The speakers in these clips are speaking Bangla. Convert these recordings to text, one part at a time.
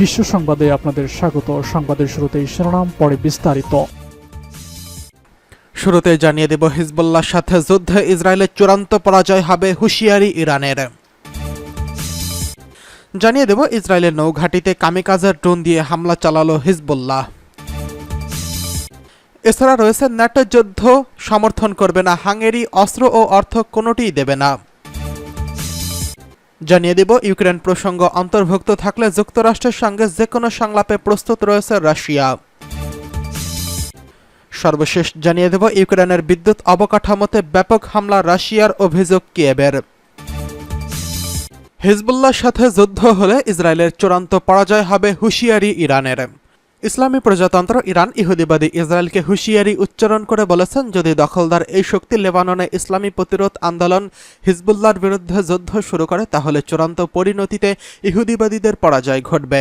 বিশ্ব সংবাদে আপনাদের স্বাগত। সংবাদের শুরুতেই শিরোনাম, পরে বিস্তারিত। শুরুতে জানিয়ে দেব, হিজবুল্লাহর সাথে যুদ্ধে ইসরায়েলের চূড়ান্ত পরাজয় হবে হুঁশিয়ারি ইরানের। জানিয়ে দেব, ইসরায়েলের নৌঘাটিতে কামিকাজের ড্রোন দিয়ে হামলা চালালো হিজবুল্লাহ। এছাড়া রয়েছে ন্যাটো যুদ্ধ, সমর্থন করবে না হাঙ্গেরি, অস্ত্র ও অর্থ কোনোটিই দেবে না। জানিয়ে দেব, ইউক্রেন প্রসঙ্গ অন্তর্ভুক্ত থাকলে যুক্তরাষ্ট্রের সঙ্গে যে কোনো সংলাপে প্রস্তুত রয়েছে রাশিয়া। সর্বশেষ জানিয়ে দেব, ইউক্রেনের বিদ্যুৎ অবকাঠামোতে ব্যাপক হামলা রাশিয়ার অভিযোগ কিয়েবের হিজবুল্লার সাথে যুদ্ধ হলে ইসরায়েলের চূড়ান্ত পরাজয় হবে হুঁশিয়ারি ইরানের। ইসলামী প্রজাতন্ত্র ইরান ইহুদিবাদী ইসরায়েলকে হুঁশিয়ারি উচ্চারণ করে বলেছেন, যদি দখলদার এই শক্তি লেবাননে ইসলামী প্রতিরোধ আন্দোলন হিজবুল্লার বিরুদ্ধে যুদ্ধ শুরু করে, তাহলে চূড়ান্ত পরিণতিতে ইহুদিবাদীদের পরাজয় ঘটবে।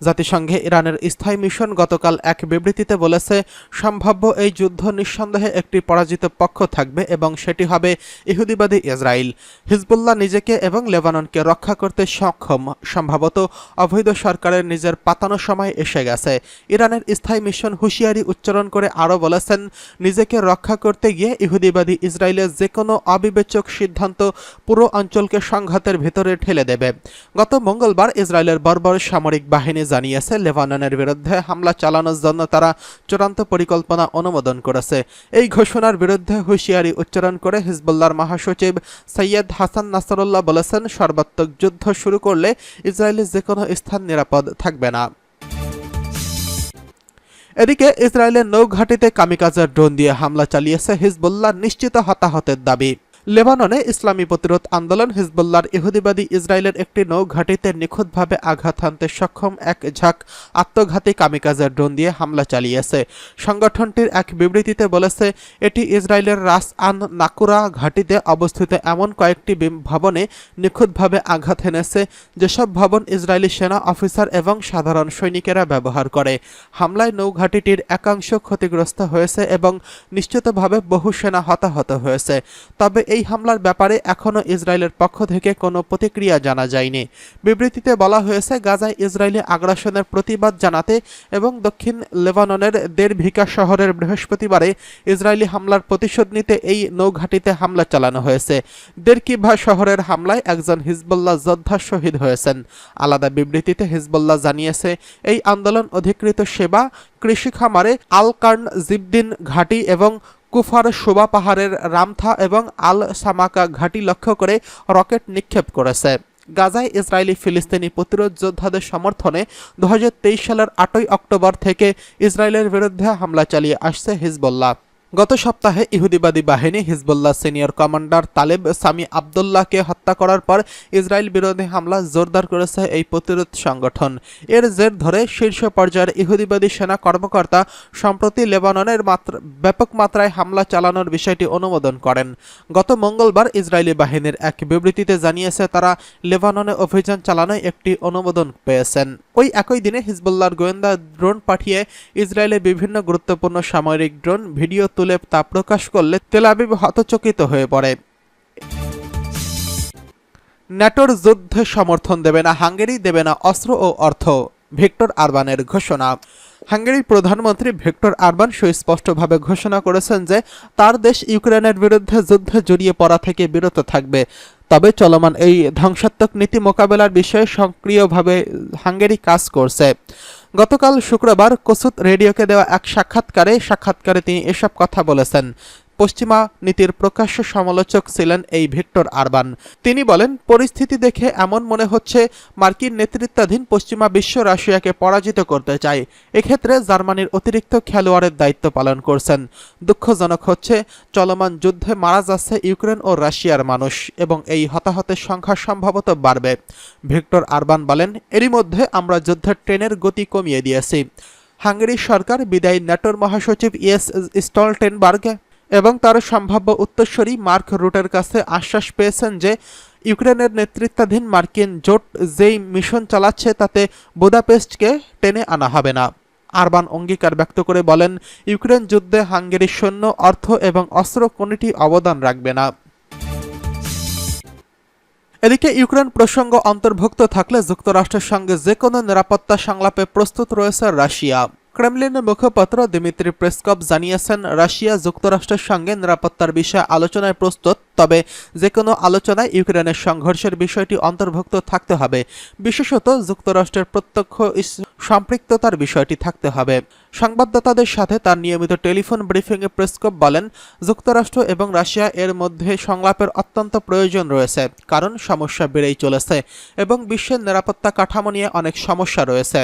জাতিসংঘে ইরানের স্থায়ী মিশন গতকাল এক বিবৃতিতে বলেছে, সম্ভাব্য এই যুদ্ধ নিঃসন্দেহে একটি পরাজিত পক্ষ থাকবে এবং সেটি হবে ইহুদিবাদী ইসরায়েল। হিজবুল্লাহ নিজেকে এবং লেবাননকে রক্ষা করতে সক্ষম। সম্ভবত অবৈধ সরকারের নিজের পাতানো সময় এসে গেছে। ইরানের স্থায়ী মিশন হুঁশিয়ারি উচ্চারণ করে আরও বলেছেন, নিজেকে রক্ষা করতে গিয়ে ইহুদিবাদী ইসরায়েলের যে কোনো অবিবেচক সিদ্ধান্ত পুরো অঞ্চলকে সংঘাতের ভেতরে ঠেলে দেবে। গত মঙ্গলবার ইসরায়েলের বর্বর সামরিক বাহিনী জানিয়েছে, লেবাননের বিরুদ্ধে হামলা চালানোর জন্য তারা চূড়ান্ত পরিকল্পনা অনুমোদন করেছে। এই ঘোষণার বিরুদ্ধে হুঁশিয়ারি উচ্চারণ করে হিজবুল্লাহর মহাসচিব সৈয়দ হাসান নাসরুল্লাহ বলেছেন, সর্বাত্মক যুদ্ধ শুরু করলে ইসরায়েলের যে কোনো স্থান নিরাপদ থাকবে না। এদিকে ইসরায়েলের নৌঘাটিতে কামিকাজের ড্রোন দিয়ে হামলা চালিয়েছে হিজবুল্লাহ নিশ্চিত হতাহতের দাবি। লেবাননে ইসলামী প্রতিরোধ আন্দোলন হিজবুল্লাহর ইহুদিবাদী ইসরায়েলের একটি নৌঘাটিতে নিখুঁতভাবে আঘাত হানতে সক্ষম এক ঝাঁক আত্মঘাতী কামিকাজের ড্রোন দিয়ে হামলা চালিয়েছে। সংগঠনটির এক বিবৃতিতে বলেছে, এটি ইসরায়েলের রাস আন নাকুরা ঘাটিতে অবস্থিত এমন কয়েকটি ভবনে নিখুঁতভাবে আঘাত হেনেছে, যেসব ভবন ইসরায়েলি সেনা অফিসার এবং সাধারণ সৈনিকেরা ব্যবহার করে। হামলায় নৌঘাটিটির একাংশ ক্ষতিগ্রস্ত হয়েছে এবং নিশ্চিতভাবে বহু সেনা হতাহত হয়েছে। তবে এই হামলার ব্যাপারে এখনও ইসরায়েলের পক্ষ থেকে কোনো প্রতিক্রিয়া জানা যায়নি। বিবৃতিতে বলা হয়েছে, গাজায় ইসরায়েলি আগ্রাসনের প্রতিবাদ জানাতে এবং দক্ষিণ লেবাননের দেরভিকা শহরের বৃহস্পতিবারে ইসরায়েলি হামলার প্রতিশোধ নিতে এই নৌঘাটিতে হামলা চালানো হয়েছে। দেরকিভা শহরের হামলায় একজন হিজবুল্লাহ যোদ্ধা শহীদ হয়েছেন। আলাদা বিবৃতিতে হিজবুল্লাহ জানিয়েছে, এই আন্দোলন অধিকৃত সেবা কৃষি খামারে আলকার্ন জিবদিন ঘাটি এবং কুফার শোভা পাহাড়ের রামথা এবং আল সামাকা ঘাঁটি লক্ষ্য করে রকেট নিক্ষেপ করেছে। গাজায় ইসরায়েলি ফিলিস্তিনি প্রতিরোধ যোদ্ধাদের সমর্থনে দু হাজার তেইশ সালের আটই অক্টোবর থেকে ইসরায়েলের বিরুদ্ধে হামলা চালিয়ে আসছে হিজবুল্লাহ। গত সপ্তাহে ইহুদিবাদী বাহিনী Hezbollah senior commander Taleb Sami আবদুল্লাহকে হত্যা করার পর ইসরায়েল বিরোধী হামলা জোরদার করেছে এই প্রতিরোধ সংগঠন। এর জের ধরে শীর্ষ পর্যায়ের ইহুদিবাদী সেনা কর্মকর্তা সম্প্রতি লেবাননের মাত্রা ব্যাপক মাত্রায় হামলা চালানোর বিষয়টি অনুমোদন করেন। গত মঙ্গলবার ইসরায়েলি বাহিনীর এক বিবৃতিতে জানিয়েছে তারা লেবাননে অভিযান চালানোয় একটি অনুমোদন পেয়েছেন। ওই একই দিনে হিজবুল্লাহর গোয়েন্দা ড্রোন পাঠিয়ে ইসরায়েলের বিভিন্ন গুরুত্বপূর্ণ সামরিক ড্রোন, ভিডিও তুলে তা প্রকাশ করলে তেল আবিব হতচকিত হয়ে পড়ে। ন্যাটোর যুদ্ধে সমর্থন দেবে না, হাঙ্গেরি দেবে না অস্ত্র ও অর্থ, ভিক্টর আরবানের ঘোষণা। হাঙ্গেরির প্রধানমন্ত্রী ভিক্টর আরবান সুস্পষ্টভাবে ঘোষণা করেছেন যে, তার দেশ ইউক্রেনের বিরুদ্ধে যুদ্ধে জড়িয়ে পড়া থেকে বিরত থাকবে। তবে চলমান এই ধ্বংসাত্মক নীতি মোকাবেলার বিষয়ে সক্রিয়ভাবে হাঙ্গেরি কাজ করছে। গতকাল শুক্রবার কসুত রেডিওকে দেওয়া এক সাক্ষাৎকারে সাক্ষাৎকারে তিনি এসব কথা বলেছেন। পশ্চিমা নীতির প্রকাশ্য সমালোচক ছিলেন এই ভিক্টর আরবান। তিনি বলেন, পরিস্থিতি দেখে এমন মনে হচ্ছে মার্কিন নেতৃত্বাধীন পশ্চিমা বিশ্ব রাশিয়াকে পরাজিত করতে চায়। এক্ষেত্রে জার্মানির অতিরিক্ত খেলোয়াড়ের দায়িত্ব পালন করছেন। দুঃখজনক হচ্ছে, চলমান যুদ্ধে মারা যাচ্ছে ইউক্রেন ও রাশিয়ার মানুষ এবং এই হতাহতের সংখ্যা সম্ভবত বাড়বে। ভিক্টর আরবান বলেন, এরই মধ্যে আমরা যুদ্ধের ট্রেনের গতি কমিয়ে দিয়েছি। হাঙ্গেরির সরকার বিদায়ী ন্যাটোর মহাসচিব ইয়েস স্টলটেনবার্গ এবং তার সম্ভাব্য উত্তরসূরি মার্ক রুটের কাছে আশ্বাস পেয়েছেন যে, ইউক্রেনের নেতৃত্বাধীন মার্কিন জোট যেই মিশন চালাচ্ছে তাতে বুদাপেস্টকে টেনে আনা হবে না। আরবান অঙ্গীকার ব্যক্ত করে বলেন, ইউক্রেন যুদ্ধে হাঙ্গেরির সৈন্য, অর্থ এবং অস্ত্র কোনটি অবদান রাখবে না। এদিকে ইউক্রেন প্রসঙ্গ অন্তর্ভুক্ত থাকলে যুক্তরাষ্ট্রের সঙ্গে যে কোনো নিরাপত্তা সংলাপে প্রস্তুত রয়েছে রাশিয়া। ক্রেমলিনের মুখপাত্র দিমিত্রি প্রেসকপ জানিয়েছেন রাশিয়া যুক্তরাষ্ট্রের সঙ্গে নিরাপত্তার বিষয়ে আলোচনায় প্রস্তুত। তবে যে কোনো আলোচনায় ইউক্রেনের সংঘর্ষের বিষয়টি অন্তর্ভুক্ত থাকতে হবে। বিশেষত যুক্তরাষ্ট্রের প্রত্যক্ষ সম্পৃক্ততার বিষয়টি থাকতে হবে। সংবাদদাতাদের সাথে তার নিয়মিত টেলিফোন ব্রিফিংয়ে প্রেসকপ বলেন, যুক্তরাষ্ট্র এবং রাশিয়া এর মধ্যে সংলাপের অত্যন্ত প্রয়োজন রয়েছে, কারণ সমস্যা বেড়েই চলেছে এবং বিশ্বের নিরাপত্তা কাঠামো নিয়ে অনেক সমস্যা রয়েছে।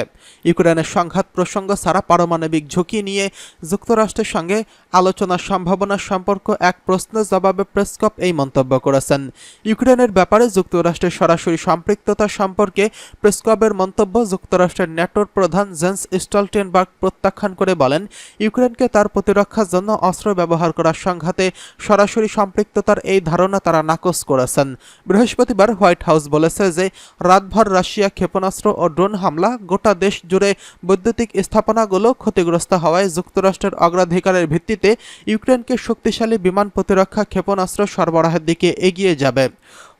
ইউক্রেনের সংঘাত প্রসঙ্গ ছাড়া পারমাণবিক ঝুঁকি নিয়ে যুক্তরাষ্ট্রের সঙ্গে আলোচনার সম্ভাবনা সম্পর্ক এক প্রশ্নের জবাবে প্রেসকপ এই মন্তব্য করেছেন। ইউক্রেনের ব্যাপারে যুক্তরাষ্ট্রের সরাসরি সম্পৃক্ততা সম্পর্কে প্রেসকপের মন্তব্য যুক্তরাষ্ট্রের ন্যাটোর প্রধান জেন্স স্টলটেনবার্গ প্রত্যাখ্যান করে বলেন, ইউক্রেনকে তার প্রতিরক্ষার জন্য অস্ত্র ব্যবহার করার সংঘাতে সরাসরি সম্পৃক্ততার এই ধারণা তারা নাকচ করেছেন। বৃহস্পতিবার হোয়াইট হাউস বলেছে যে, রাতভর রাশিয়া ক্ষেপণাস্ত্র ও ড্রোন হামলা গোটা দেশ জুড়ে বৈদ্যুতিক স্থাপনাগুলো ক্ষতিগ্রস্ত হওয়ায় যুক্তরাষ্ট্রের অগ্রাধিকারের ভিত্তিতে ইউক্রেনকে শক্তিশালী বিমান প্রতিরক্ষা ক্ষেপণাস্ত্র সরবরাহের দিকে এগিয়ে যাবে।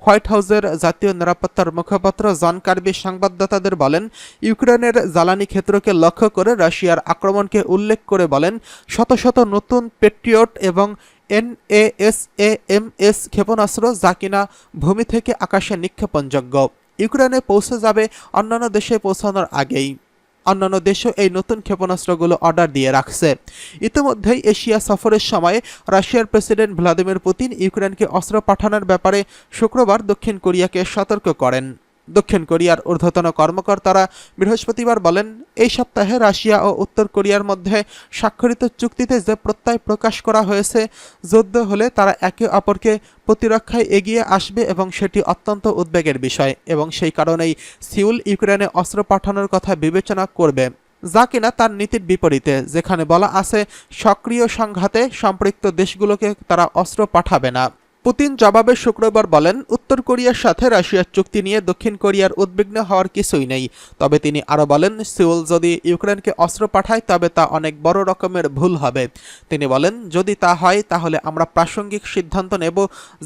হোয়াইট হাউসের জাতীয় নিরাপত্তার মুখপাত্র জন কার্বি সংবাদদাতাদের বলেন, ইউক্রেনের জ্বালানি ক্ষেত্রকে লক্ষ্য করে রাশিয়ার আক্রমণকে উল্লেখ করে বলেন, শত শত নতুন পেট্রিয়ট এবং এনএএসএএমএস ক্ষেপণাস্ত্র যা কিনা ভূমি থেকে আকাশে নিক্ষেপণযোগ্য। ইউক্রেনে পৌঁছে যাবে অন্যান্য দেশে পৌঁছানোর আগেই। অন্যান্য দেশও এই নতুন ক্ষেপণাস্ত্রগুলো অর্ডার দিয়ে রাখছে। ইতিমধ্যেই এশিয়া সফরের সময় রাশিয়ার প্রেসিডেন্ট ভ্লাদিমির পুতিন ইউক্রেনকে অস্ত্র পাঠানোর ব্যাপারে শুক্রবার দক্ষিণ কোরিয়াকে সতর্ক করেন। দক্ষিণ কোরিয়ার ঊর্ধ্বতন কর্মকর্তারা বৃহস্পতিবার বলেন, এই সপ্তাহে রাশিয়া ও উত্তর কোরিয়ার মধ্যে স্বাক্ষরিত চুক্তিতে যে প্রত্যয় প্রকাশ করা হয়েছে, যুদ্ধ হলে তারা একে অপরকে প্রতিরক্ষায় এগিয়ে আসবে এবং সেটি অত্যন্ত উদ্বেগের বিষয় এবং সেই কারণেই সিউল ইউক্রেনে অস্ত্র পাঠানোর কথা বিবেচনা করবে। যা কিনা তার নীতির বিপরীতে, যেখানে বলা আছে, সক্রিয় সংঘাতে সম্পৃক্ত দেশগুলোকে তারা অস্ত্র পাঠাবে না। পুতিন জবাবে শুক্রবার বলেন, উত্তর কোরিয়ার সাথে রাশিয়ার চুক্তি নিয়ে দক্ষিণ কোরিয়ার উদ্বিগ্ন হওয়ার কিছুই নেই। তবে তিনি আরও বলেন, সিউল যদি ইউক্রেনকে অস্ত্র পাঠায়, তবে তা অনেক বড় রকমের ভুল হবে। তিনি বলেন, যদি তা হয়, তাহলে আমরা প্রাসঙ্গিক সিদ্ধান্ত নেব,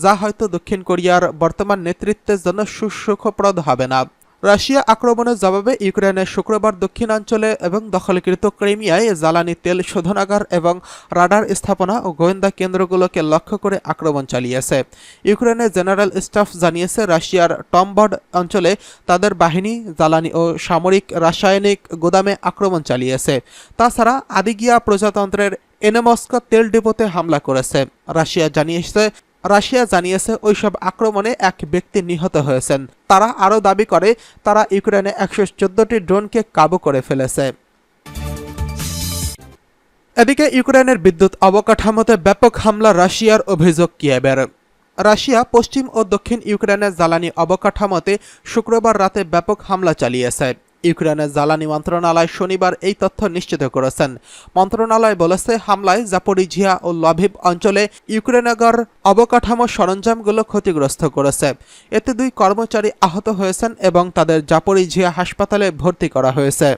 যা হয়তো দক্ষিণ কোরিয়ার বর্তমান নেতৃত্বের জন্য সুসুখপ্রদ হবে না। রাশিয়া আক্রমণের জবাবে ইউক্রেনের শুক্রবার দক্ষিণাঞ্চলে এবং দখলকৃত ক্রিমিয়ায় জ্বালানি তেল শোধনাগার এবং রাডার স্থাপনা ও গোয়েন্দা কেন্দ্রগুলোকে লক্ষ্য করে আক্রমণ চালিয়েছে। ইউক্রেনের জেনারেল স্টাফ জানিয়েছে, রাশিয়ার টমবড অঞ্চলে তাদের বাহিনী জ্বালানি ও সামরিক রাসায়নিক গোদামে আক্রমণ চালিয়েছে। তাছাড়া আদিগিয়া প্রজাতন্ত্রের এনেমস্কা তেল ডিপোতে হামলা করেছে। রাশিয়া জানিয়েছে রাশিয়া জানিয়েছে ওইসব আক্রমণে এক ব্যক্তি নিহত হয়েছেন। তারা আরও দাবি করে, তারা ইউক্রেনে একশো চোদ্দটি ড্রোনকে কাবু করে ফেলেছে। এদিকে ইউক্রেনের বিদ্যুৎ অবকাঠামোতে ব্যাপক হামলা রাশিয়ার অভিযোগ কিয়েবের। রাশিয়া পশ্চিম ও দক্ষিণ ইউক্রেনের জ্বালানি অবকাঠামোতে শুক্রবার রাতে ব্যাপক হামলা চালিয়েছে। ইউক্রেনের জ্বালানি মন্ত্রণালয় শনিবার এই তথ্য নিশ্চিত করেছেন। মন্ত্রণালয় বলেছে, হামলায় জাপরিঝিয়া ও লভিব অঞ্চলে ইউক্রেনগর অবকাঠামো সরঞ্জামগুলো ক্ষতিগ্রস্ত করেছে। এতে দুই কর্মচারী আহত হয়েছেন এবং তাদের জাপরিঝিয়া হাসপাতালে ভর্তি করা হয়েছে।